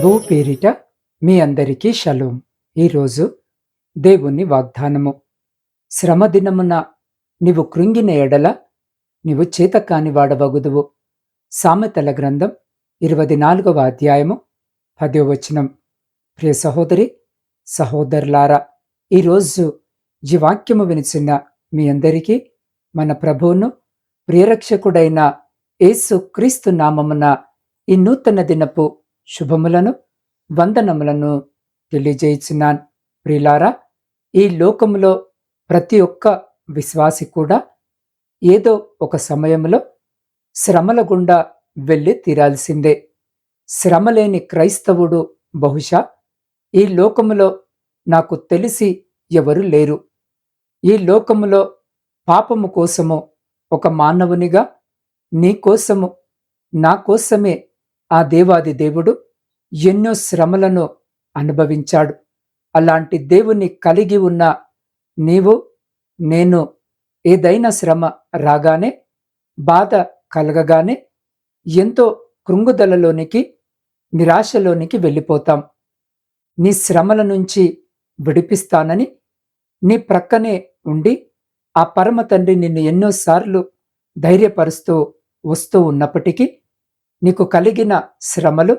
ప్రభువు పేరిట మీ అందరికీ షలోం. ఈరోజు దేవుని వాగ్దానము. శ్రమదినమున నీవు కృంగిన ఎడల నీవు చేతకాని వాడవగుదువు. సామెతల గ్రంథం ఇరవై నాలుగవ అధ్యాయము పదో వచనం. ప్రియ సహోదరి సహోదరులారా ఈరోజు ఈ వాక్యము వినిచిన మీ అందరికీ మన ప్రభువును ప్రియరక్షకుడైన యేసు క్రీస్తు నామమున ఈ నూతన దినపు శుభములను వందనములను తెలియజేయుచున్నాను ప్రిలారా ఈ లోకములో ప్రతి ఒక్క విశ్వాసి కూడా ఏదో ఒక సమయంలో శ్రమల గుండా వెళ్ళి తీరాల్సిందే. శ్రమ లేని క్రైస్తవుడు బహుశా ఈ లోకములో నాకు తెలిసి ఎవరు లేరు. ఈ లోకములో పాపము కోసము ఒక మానవునిగా నీ కోసము నా కోసమే ఆ దేవాది దేవుడు ఎన్నో శ్రమలను అనుభవించాడు. అలాంటి దేవుని కలిగి ఉన్న నీవు నేను ఏదైనా శ్రమ రాగానే బాధ కలగగానే ఎంతో కృంగుదలలోనికి నిరాశలోనికి వెళ్ళిపోతాం. నీ శ్రమల నుంచి విడిపిస్తానని నీ ప్రక్కనే ఉండి ఆ పరమ తండ్రి నిన్ను ఎన్నోసార్లు ధైర్యపరుస్తూ వస్తూ ఉన్నప్పటికీ నీకు కలిగిన శ్రమలు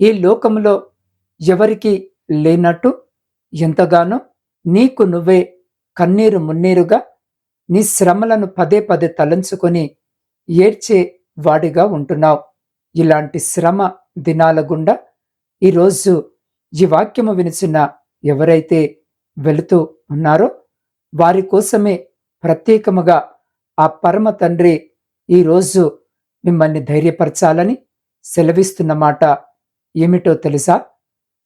ఈ లోకంలో ఎవరికి లేనట్టు ఎంతగానో నీకు నువ్వే కన్నీరు మున్నీరుగా నీ శ్రమలను పదే పదే తలంచుకొని ఏడ్చే వాడిగా ఉంటున్నావు. ఇలాంటి శ్రమ దినాల గుండా ఈరోజు ఈ వాక్యము వినిచిన ఎవరైతే వెళుతూ ఉన్నారో వారి కోసమే ప్రత్యేకముగా ఆ పరమ తండ్రి ఈరోజు మిమ్మల్ని ధైర్యపరచాలని సెలవిస్తున్న మాట ఏమిటో తెలుసా?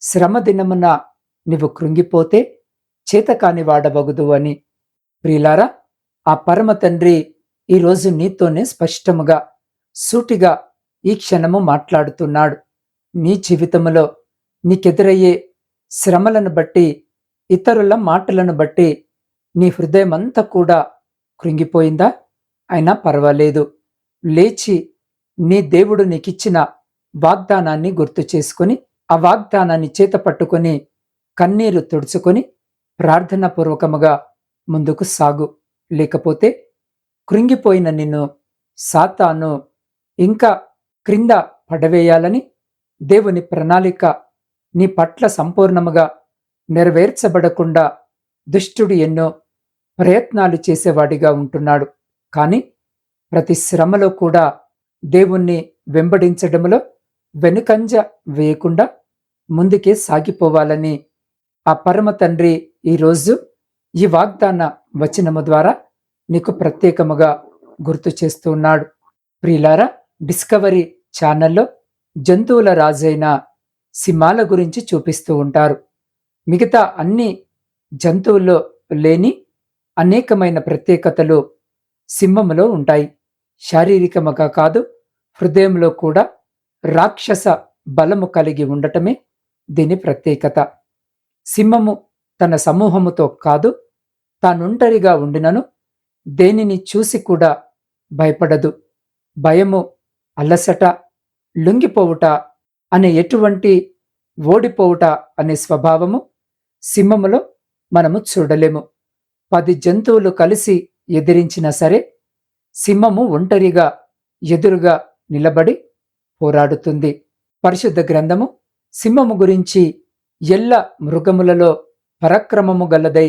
శ్రమ దినమున నువ్వు కృంగిపోతే చేతకాని వాడవగదు అని. ప్రియులారా ఆ పరమ తండ్రి ఈరోజు నీతోనే స్పష్టముగా సూటిగా ఈ క్షణము మాట్లాడుతున్నాడు. నీ జీవితంలో నీకెదురయ్యే శ్రమలను బట్టి ఇతరుల మాటలను బట్టి నీ హృదయమంతా కూడా కృంగిపోయిందా? అయినా పర్వాలేదు. లేచి నీ దేవుడు నీకిచ్చిన వాగ్దానాన్ని గుర్తు చేసుకుని ఆ వాగ్దానాన్ని చేత పట్టుకొని కన్నీరు తుడుచుకొని ప్రార్థనాపూర్వకముగా ముందుకు సాగు. లేకపోతే కృంగిపోయిన నిన్ను సాతాను ఇంకా క్రింద పడవేయాలని దేవుని ప్రణాళిక నీ పట్ల సంపూర్ణముగా నెరవేర్చబడకుండా దుష్టుడు ఎన్నో ప్రయత్నాలు చేసేవాడిగా ఉంటున్నాడు. కానీ ప్రతి శ్రమలో కూడా దేవుణ్ణి వెంబడించడంలో వెనుకంజ వేయకుండా ముందుకే సాగిపోవాలని ఆ పరమ తండ్రి ఈరోజు ఈ వాగ్దాన వచనము ద్వారా నీకు ప్రత్యేకముగా గుర్తు చేస్తూ ఉన్నాడు. ప్రియులారా డిస్కవరీ ఛానల్లో జంతువుల రాజైన సింహాల గురించి చూపిస్తూ ఉంటారు. మిగతా అన్ని జంతువుల్లో లేని అనేకమైన ప్రత్యేకతలు సింహములో ఉంటాయి. శారీరకముగా కాదు హృదయంలో కూడా రాక్షస బలము కలిగి ఉండటమే దీని ప్రత్యేకత. సింహము తన సమూహముతో కాదు తానుంటరిగా ఉండినను దేనిని చూసి కూడా భయపడదు. భయము అలసట లొంగిపోవుట అనే ఎటువంటి ఓడిపోవుట అనే స్వభావము సింహములో మనము చూడలేము. పది జంతువులు కలిసి ఎదిరించినా సరే సింహము ఒంటరిగా ఎదురుగా నిలబడి పోరాడుతుంది. పరిశుద్ధ గ్రంథము సింహము గురించి ఎల్ల మృగములలో పరక్రమము గలదై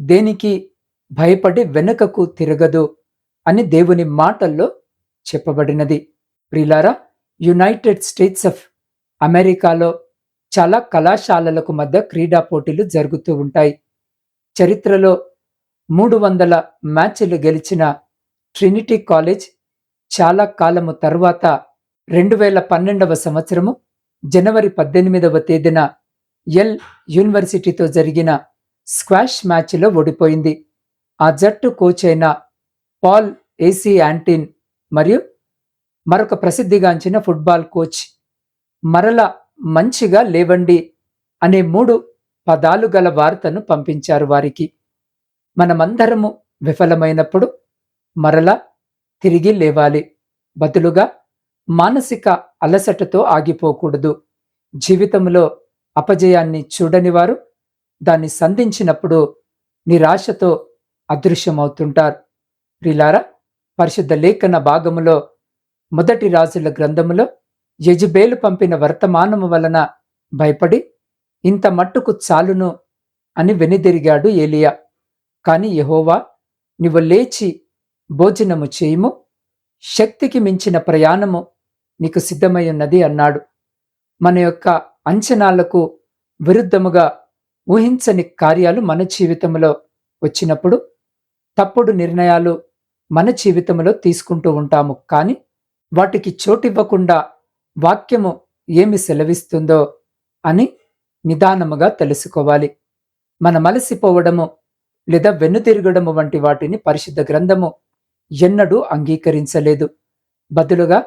దేనికి భయపడి వెనుకకు తిరగదు అని దేవుని మాటల్లో చెప్పబడినది. ప్రిలారా యునైటెడ్ స్టేట్స్ ఆఫ్ అమెరికాలో చాలా కళాశాలలకు మధ్య క్రీడా పోటీలు జరుగుతూ ఉంటాయి. చరిత్రలో మూడు వందల మ్యాచ్లు గెలిచిన ట్రినిటీ కాలేజ్ చాలా కాలము తర్వాత రెండు వేల పన్నెండవ సంవత్సరము జనవరి పద్దెనిమిదవ తేదీన ఎల్ యూనివర్సిటీతో జరిగిన స్క్వాష్ మ్యాచ్లో ఓడిపోయింది. ఆ జట్టు కోచ్ అయిన పాల్ ఏసీ యాంటీన్ మరియు మరొక ప్రసిద్ధిగాంచిన ఫుట్బాల్ కోచ్ మరల మంచిగా లేవండి అనే మూడు పదాలు గల వార్తను పంపించారు వారికి. మనమందరము విఫలమైనప్పుడు మరలా తిరిగి లేవాలి. బదులుగా మానసిక అలసటతో ఆగిపోకూడదు. జీవితంలో అపజయాన్ని చూడని వారు దాన్ని సంధించినప్పుడు నిరాశతో అదృశ్యమవుతుంటారు. ప్రిలారా పరిశుద్ధ లేఖన భాగములో మొదటి రాజుల గ్రంథములో యజుబేలు పంపిన వర్తమానము వలన భయపడి ఇంత మట్టుకు చాలును అని వెనుదిరిగాడు ఏలియా. కాని యహోవా నీవు లేచి భోజనము చేయుము శక్తికి మించిన ప్రయాణము నీకు సిద్ధమై ఉన్నది అన్నాడు. మన యొక్క అంచనాలకు విరుద్ధముగా ఊహించని కార్యాలు మన జీవితంలో వచ్చినప్పుడు తప్పుడు నిర్ణయాలు మన జీవితంలో తీసుకుంటూ ఉంటాము. కానీ వాటికి చోటివ్వకుండా వాక్యము ఏమి సెలవిస్తుందో అని నిదానముగా తెలుసుకోవాలి. మన మలసిపోవడము లేదా వెన్నుతిరగడము వంటి వాటిని పరిశుద్ధ గ్రంథము ఎన్నడూ అంగీకరించలేదు. బదులుగా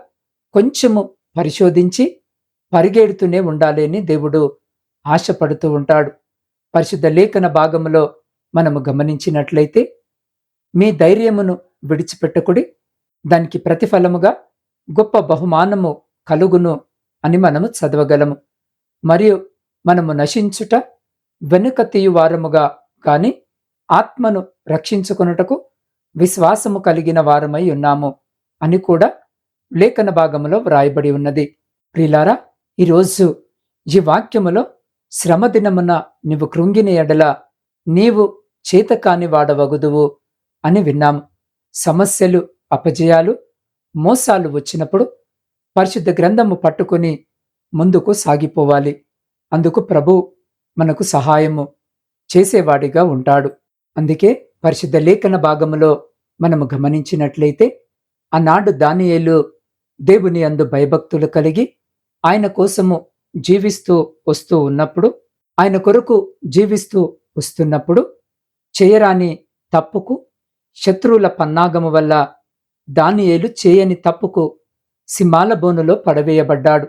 కొంచెము పరిశోధించి పరిగెడుతూనే ఉండాలని అని దేవుడు ఆశపడుతూ ఉంటాడు. పరిశుద్ధ లేఖన భాగములో మనము గమనించినట్లయితే మీ ధైర్యమును విడిచిపెట్టకుడి దానికి ప్రతిఫలముగా గొప్ప బహుమానము కలుగును అని మనము చదవగలము. మరియు మనము నశించుట వెనుక తీయువారముగా కాని ఆత్మను రక్షించుకొనుటకు విశ్వాసము కలిగిన వారమై ఉన్నాము అని కూడా లేఖన భాగములో వ్రాయబడి ఉన్నది. ప్రిలారా ఈరోజు ఈ వాక్యములో శ్రమ దినమున నీవు కృంగిన ఎడల నీవు చేతకాని వాడవగుదువు అని విన్నాం. సమస్యలు అపజయాలు మోసాలు వచ్చినప్పుడు పరిశుద్ధ గ్రంథము పట్టుకుని ముందుకు సాగిపోవాలి. అందుకు ప్రభు మనకు సహాయము చేసేవాడిగా ఉంటాడు. అందుకే పరిశుద్ధ లేఖన భాగంలో మనము గమనించినట్లయితే ఆనాడు దానియేలు దేవుని అందు భయభక్తులు కలిగి ఆయన కోసము జీవిస్తూ వస్తూ ఉన్నప్పుడు ఆయన కొరకు జీవిస్తూ వస్తున్నప్పుడు చేయరాని తప్పుకు శత్రువుల పన్నాగము వల్ల దానియేలు చేయని తప్పుకు సింహాల బోనులో పడవేయబడ్డాడు.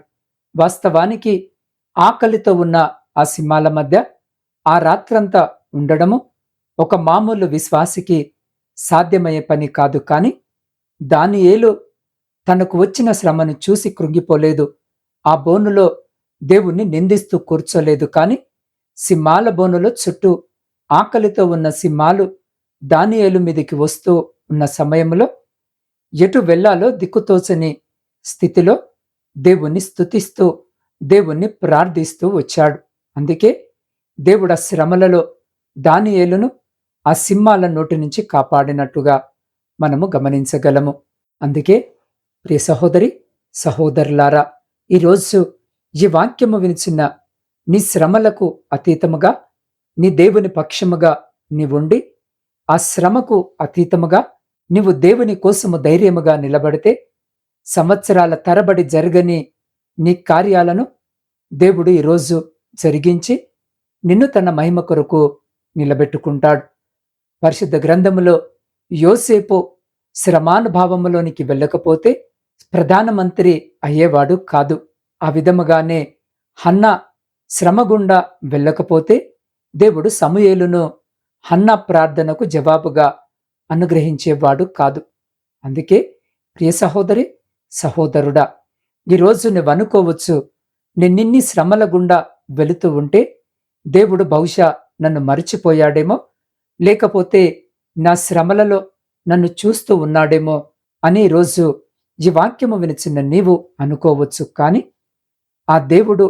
వాస్తవానికి ఆకలితో ఉన్న ఆ సింహాల మధ్య ఆ రాత్రంతా ఉండడము ఒక మామూలు విశ్వాసికి సాధ్యమయ్యే పని కాదు కానీ దానియేలు తనకు వచ్చిన శ్రమను చూసి కృంగిపోలేదు. ఆ బోనులో దేవుణ్ణి నిందిస్తూ కూర్చోలేదు కానీ సింహాల బోనులో చుట్టూ ఆకలితో ఉన్న సింహాలు దానియేలు మీదికి వస్తూ ఉన్న సమయంలో ఎటు వెళ్ళాలో దిక్కుతోచని స్థితిలో దేవుణ్ణి స్థుతిస్తూ దేవుణ్ణి ప్రార్థిస్తూ వచ్చాడు. అందుకే దేవుడ శ్రమలలో దానియేలును ఆ సింహాల నోటి నుంచి కాపాడినట్టుగా మనము గమనించగలము. అందుకే ప్రియ సహోదరి సహోదరులారా ఈరోజు ఈ వాక్యము వినిచిన నీ శ్రమలకు అతీతముగా నీ దేవుని పక్షముగా నీవుండి ఆ శ్రమకు అతీతముగా నీవు దేవుని కోసము ధైర్యముగా నిలబడితే సంవత్సరాల తరబడి జరగని నీ కార్యాలను దేవుడు ఈరోజు జరిగించి నిన్ను తన మహిమ కొరకు నిలబెట్టుకుంటాడు. పరిశుద్ధ గ్రంథములో యోసేపు శ్రమానుభావములోనికి వెళ్ళకపోతే ప్రధానమంత్రి అయ్యేవాడు కాదు. ఆ విధముగానే హన్న శ్రమగుండా వెళ్ళకపోతే దేవుడు సమయేలును హన్న ప్రార్థనకు జవాబుగా అనుగ్రహించేవాడు కాదు. అందుకే ప్రియ సహోదరి సహోదరుడా ఈరోజు నువ్వు అనుకోవచ్చు నిన్నిన్ని శ్రమల గుండా వెళుతూ ఉంటే దేవుడు బహుశా నన్ను మరిచిపోయాడేమో లేకపోతే నా శ్రమలలో నన్ను చూస్తూ ఉన్నాడేమో అని రోజు ఈ వాక్యము వినిచిన నీవు అనుకోవచ్చు. కానీ ఆ దేవుడు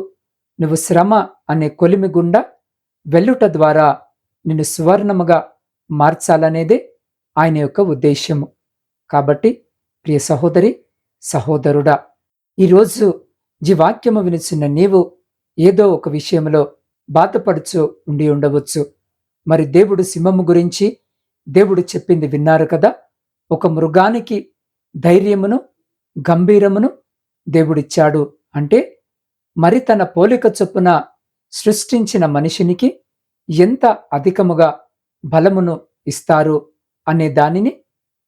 నువ్వు శ్రమ అనే కొలిమి గుండా వెల్లుట ద్వారా నిన్ను సువర్ణముగా మార్చాలనేదే ఆయన యొక్క ఉద్దేశ్యము. కాబట్టి ప్రియ సహోదరి సహోదరుడా ఈరోజు ఈ వాక్యము వినిచిన నీవు ఏదో ఒక విషయంలో బాధపడుచు ఉండి ఉండవచ్చు. మరి దేవుడు సింహము గురించి దేవుడు చెప్పింది విన్నారు కదా? ఒక మృగానికి ధైర్యమును గంభీరమును దేవుడిచ్చాడు. అంటే మరి తన పోలిక చొప్పున సృష్టించిన మనిషినికి ఎంత అధికముగా బలమును ఇస్తారు అనే దానిని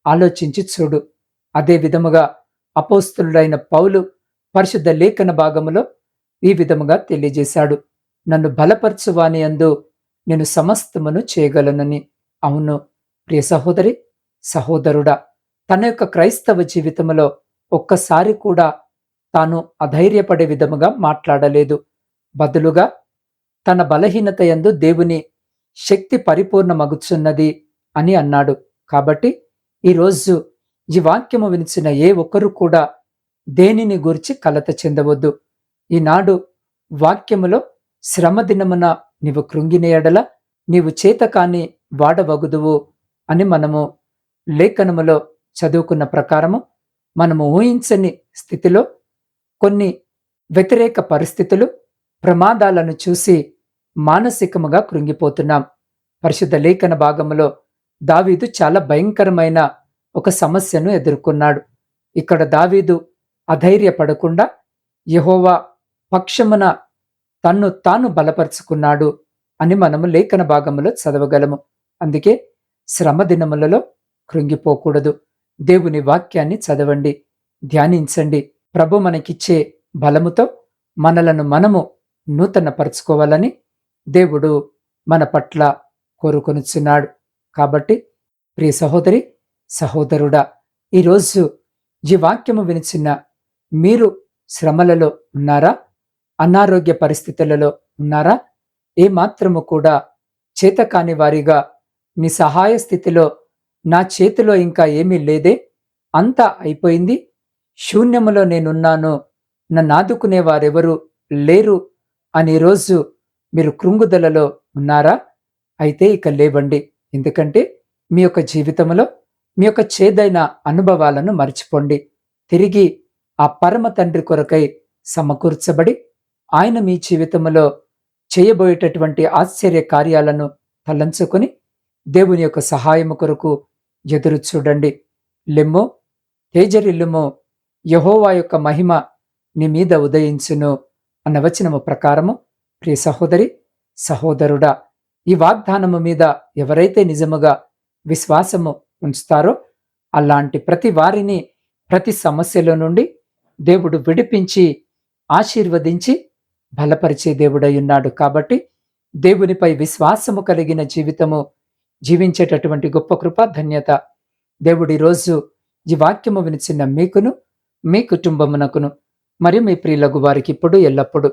ఆలోచించి చూడు. అదే విధముగా అపోస్తులుడైన పౌలు పరిశుద్ధ లేఖన భాగములో ఈ విధముగా తెలియజేశాడు. నన్ను బలపరచువాని అందు నేను సమస్తమును చేయగలనని. అవును ప్రియ సహోదరి సహోదరుడా తన యొక్క క్రైస్తవ జీవితంలో ఒక్కసారి కూడా తాను అధైర్యపడే విధముగా మాట్లాడలేదు. బదులుగా తన బలహీనత ఎందు దేవుని శక్తి పరిపూర్ణమగుచున్నది అని అన్నాడు. కాబట్టి ఈరోజు ఈ వాక్యము వినిచిన ఏ ఒక్కరు కూడా దేనిని గురించి కలత చెందవద్దు. ఈనాడు వాక్యములో శ్రమ దినమున నీవు కృంగిన ఎడల నీవు చేత కాని వాడవగుదువు అని మనము లేఖనములో చదువుకున్న ప్రకారము మనము ఊహించని స్థితిలో కొన్ని వ్యతిరేక పరిస్థితులు ప్రమాదాలను చూసి మానసికముగా కృంగిపోతున్నాం. పరిశుద్ధ లేఖన భాగములో దావీదు చాలా భయంకరమైన ఒక సమస్యను ఎదుర్కొన్నాడు. ఇక్కడ దావీదు అధైర్యపడకుండా యహోవా పక్షమున తన్ను తాను బలపరుచుకున్నాడు అని మనము లేఖన భాగములో చదవగలము. అందుకే శ్రమ దినములలో కృంగిపోకూడదు. దేవుని వాక్యాన్ని చదవండి ధ్యానించండి. ప్రభు మనకిచ్చే బలముతో మనలను మనము నూతన పరుచుకోవాలని దేవుడు మన పట్ల కోరుకొనుచున్నాడు. కాబట్టి ప్రియ సహోదరి సహోదరుడా ఈరోజు ఈ వాక్యము వినిచిన మీరు శ్రమలలో ఉన్నారా? అనారోగ్య పరిస్థితులలో ఉన్నారా? ఏమాత్రము కూడా చేతకాని వారిగా నీ సహాయ స్థితిలో నా చేతిలో ఇంకా ఏమీ లేదే? అంతా అయిపోయింది. శూన్యములో నేనున్నాను. నన్ను ఆదుకునే వారెవరు లేరు అని రోజు మీరు కృంగుదలలో ఉన్నారా? అయితే ఇక లేవండి. ఎందుకంటే మీ యొక్క జీవితంలో మీ యొక్క చేదైన అనుభవాలను మర్చిపోండి. తిరిగి ఆ పరమ తండ్రి కొరకై సమకూర్చబడి ఆయన మీ జీవితంలో చేయబోయేటటువంటి ఆశ్చర్య కార్యాలను తలంచుకొని దేవుని యొక్క సహాయము కొరకు ఎదురు చూడండి. లెమ్మో తేజరిల్లుమో యహోవా యొక్క మహిమ నీ మీద ఉదయించును అన్న వచనము ప్రకారము ప్రియ సహోదరి సహోదరుడా ఈ వాగ్దానము మీద ఎవరైతే నిజముగా విశ్వాసము ఉంచుతారో అలాంటి ప్రతి వారిని ప్రతి సమస్యల నుండి దేవుడు విడిపించి ఆశీర్వదించి బలపరిచే దేవుడై ఉన్నాడు కాబట్టి దేవునిపై విశ్వాసము కలిగిన జీవితము జీవించేటటువంటి గొప్ప కృప ధన్యత. దేవుడి రోజు ఈ వాక్యము వినిచిన మీకును మీ కుటుంబమునకును మరియు మీ ప్రియులకు వారికి ఇప్పుడు ఎల్లప్పుడు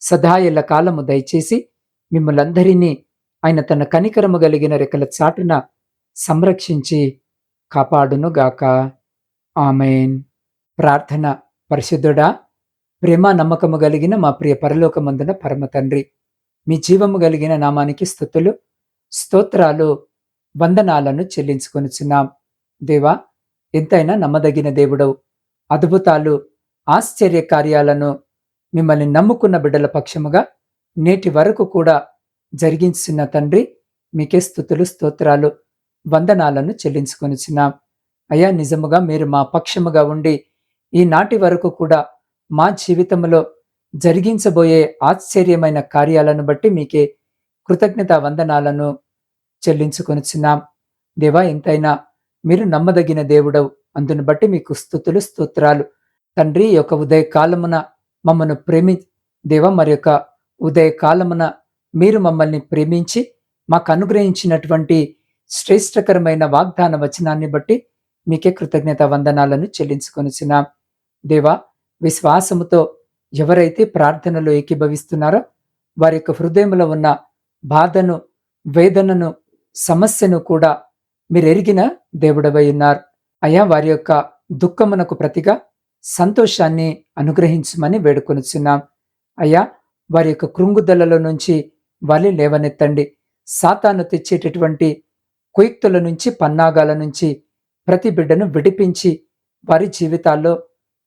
సదా ఎల్ల కాలము దయచేసి మిమ్మలందరినీ ఆయన తన కనికరము కలిగిన రెక్కల చాటున సంరక్షించి కాపాడునుగాక. ఆమెన్. ప్రార్థన పరిశుద్ధుడా ప్రేమ నమ్మకము కలిగిన మా ప్రియ పరలోకమందున పరమ తండ్రి. మీ జీవము కలిగిన నామానికి స్థుతులు స్తోత్రాలు వందనాలను చెల్లించుకొనిచున్నాం. దేవా ఎంతైనా నమ్మదగిన దేవుడవు. అద్భుతాలు ఆశ్చర్య కార్యాలను మిమ్మల్ని నమ్ముకున్న బిడ్డల పక్షముగా నేటి వరకు కూడా జరిగించిన తండ్రి మీకే స్థుతులు స్తోత్రాలు వందనాలను చెల్లించుకొనిచున్నాం. అయ్యా నిజముగా మీరు మా పక్షముగా ఉండి ఈనాటి వరకు కూడా మా జీవితంలో జరిగించబోయే ఆశ్చర్యమైన కార్యాలను బట్టి మీకే కృతజ్ఞత వందనాలను చెల్లించుకొనిచున్నాం. దేవా ఎంతైనా మీరు నమ్మదగిన దేవుడవు. అందును బట్టి మీకు స్థుతులు స్తోత్రాలు. తండ్రి యొక్క ఉదయ కాలమున మమ్మను ప్రేమి దేవ మరి యొక్క ఉదయ కాలమున మీరు మమ్మల్ని ప్రేమించి మాకు అనుగ్రహించినటువంటి శ్రేష్టకరమైన వాగ్దాన వచనాన్ని బట్టి మీకే కృతజ్ఞత వందనాలను చెల్లించుకొనిచున్నాం. దేవా విశ్వాసముతో ఎవరైతే ప్రార్థనలో ఏకీభవిస్తున్నారో వారి యొక్క హృదయంలో ఉన్న బాధను వేదనను సమస్యను కూడా మీరు ఎరిగిన దేవుడవై ఉన్నారు. అయా వారి యొక్క దుఃఖమునకు ప్రతిగా సంతోషాన్ని అనుగ్రహించమని వేడుకొనిచున్నాం. అయ్యా వారి యొక్క కృంగుదలలో నుంచి వాలి లేవనెత్తండి. సాతాను తెచ్చేటటువంటి కుయుక్తుల నుంచి పన్నాగాల నుంచి ప్రతి బిడ్డను విడిపించి వారి జీవితాల్లో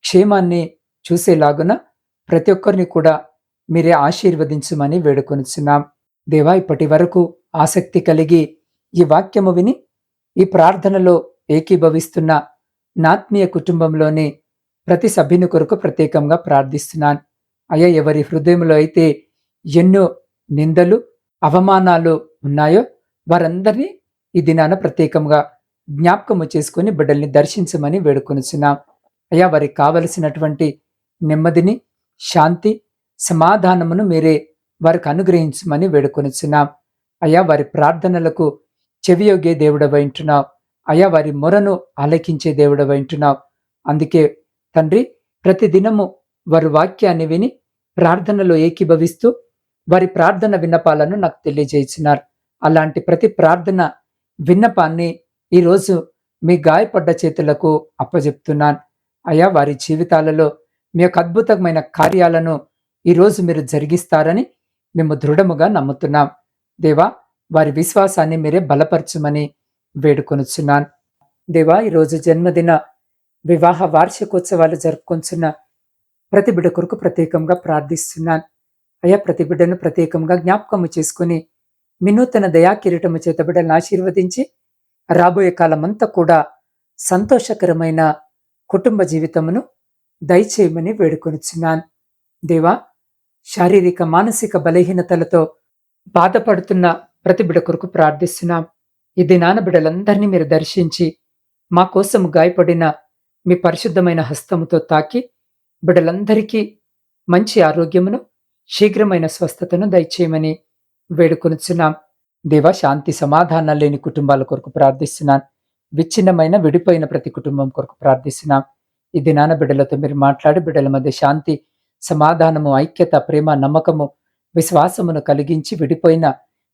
క్షేమాన్ని చూసేలాగున ప్రతి ఒక్కరిని కూడా మీరే ఆశీర్వదించమని వేడుకొనిచున్నాం. దేవా ఇప్పటి వరకు ఆసక్తి కలిగి ఈ వాక్యము విని ఈ ప్రార్థనలో ఏకీభవిస్తున్న నాత్మీయ కుటుంబంలోని ప్రతి సభ్యుని కొరకు ప్రత్యేకంగా ప్రార్థిస్తున్నాను. అయ్యా ఎవరి హృదయంలో అయితే ఎన్నో నిందలు అవమానాలు ఉన్నాయో వారందరినీ ఈ దినాన ప్రత్యేకంగా జ్ఞాపకము చేసుకుని బిడ్డల్ని దర్శించమని వేడుకొనిచున్నాం. అయ్యా వారికి కావలసినటువంటి నెమ్మదిని శాంతి సమాధానమును మీరే వారికి అనుగ్రహించమని వేడుకొనిచున్నాం. అయా వారి ప్రార్థనలకు చెవియొగే దేవుడవైంటున్నావు అయా వారి మొరను ఆలకించే దేవుడవైంటున్నావు అందుకే తండ్రి ప్రతిదినము వారి వాక్యాన్ని విని ప్రార్థనలో ఏకీభవిస్తూ వారి ప్రార్థన విన్నపాలను నాకు తెలియజేసినారు. అలాంటి ప్రతి ప్రార్థన విన్నపాన్ని ఈరోజు మీ గాయపడ్డ చేతులకు అప్పజెప్తున్నాను. అయా వారి జీవితాలలో మీ యొక్క అద్భుతమైన కార్యాలను ఈరోజు మీరు జరిగిస్తారని మేము దృఢముగా నమ్ముతున్నాం. దేవా వారి విశ్వాసాన్ని మీరే బలపరచమని వేడుకొనుచున్నాను. దేవా ఈరోజు జన్మదిన వివాహ వార్షికోత్సవాలు జరుపుకొంచున్న ప్రతి బిడ్డ కొరకు ప్రత్యేకంగా ప్రార్థిస్తున్నాను. అయ్యా ప్రతి బిడ్డను ప్రత్యేకంగా జ్ఞాపకము చేసుకుని వినూతన దయా కిరీటము చేత బిడ్డలను ఆశీర్వదించి రాబోయే కాలమంతా కూడా సంతోషకరమైన కుటుంబ జీవితమును దయచేయమని వేడుకొనిచున్నాను. దేవా శారీరక మానసిక బలహీనతలతో బాధపడుతున్న ప్రతి బిడ కొరకు ప్రార్థిస్తున్నాం. ఈ దినాన బిడలందరినీ మీరు దర్శించి మా కోసం గాయపడిన మీ పరిశుద్ధమైన హస్తముతో తాకి బిడలందరికీ మంచి ఆరోగ్యమును శీఘ్రమైన స్వస్థతను దయచేయమని వేడుకొనుచున్నాం. దేవ శాంతి సమాధానం లేని కుటుంబాల కొరకు ప్రార్థిస్తున్నాను. విచ్ఛిన్నమైన విడిపోయిన ప్రతి కుటుంబం కొరకు ప్రార్థిస్తున్నాం. ఈ దినాన బిడ్డలతో మీరు మాట్లాడి బిడ్డల మధ్య శాంతి సమాధానము ఐక్యత ప్రేమ నమ్మకము విశ్వాసమును కలిగించి విడిపోయిన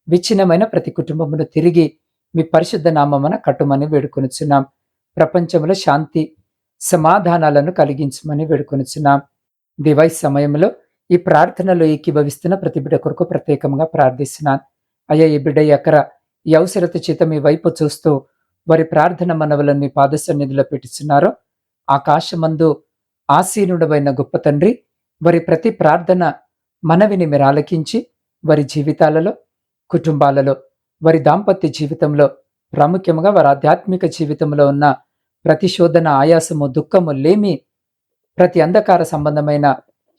విచ్ఛిన్నమైన ప్రతి కుటుంబమును తిరిగి మీ పరిశుద్ధ నామమున కట్టుమని వేడుకొనుచున్నాం. ప్రపంచంలో శాంతి సమాధానాలను కలిగించమని వేడుకొనుచున్నాం. దివై సమయంలో ఈ ప్రార్థనలో ఏకీభవిస్తున్న ప్రతి బిడ్డ కొరకు ప్రత్యేకంగా ప్రార్థిస్తున్నాను. అయ్యా ఈ బిడ్డ ఎకర ఈ అవసరత చేత మీ వైపు చూస్తూ వారి ప్రార్థన మనవలను మీ పాదసన్నిధిలో పెట్టుచున్నారో ఆకాశమందు ఆసీనుడమైన గొప్ప తండ్రి వారి ప్రతి ప్రార్థన మనవిని మీరు ఆలకించి వారి జీవితాలలో కుటుంబాలలో వారి దాంపత్య జీవితంలో ప్రాముఖ్యంగా వారి ఆధ్యాత్మిక జీవితంలో ఉన్న ప్రతిశోధన ఆయాసము దుఃఖము లేమి ప్రతి అంధకార సంబంధమైన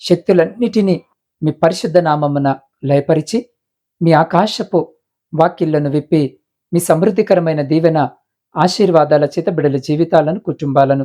శక్తులన్నిటినీ మీ పరిశుద్ధ నామమున లయపరిచి మీ ఆకాశపు వాక్కిళ్ళను విప్పి మీ సమృద్ధికరమైన దీవెన ఆశీర్వాదాల చేత బిడల జీవితాలను కుటుంబాలను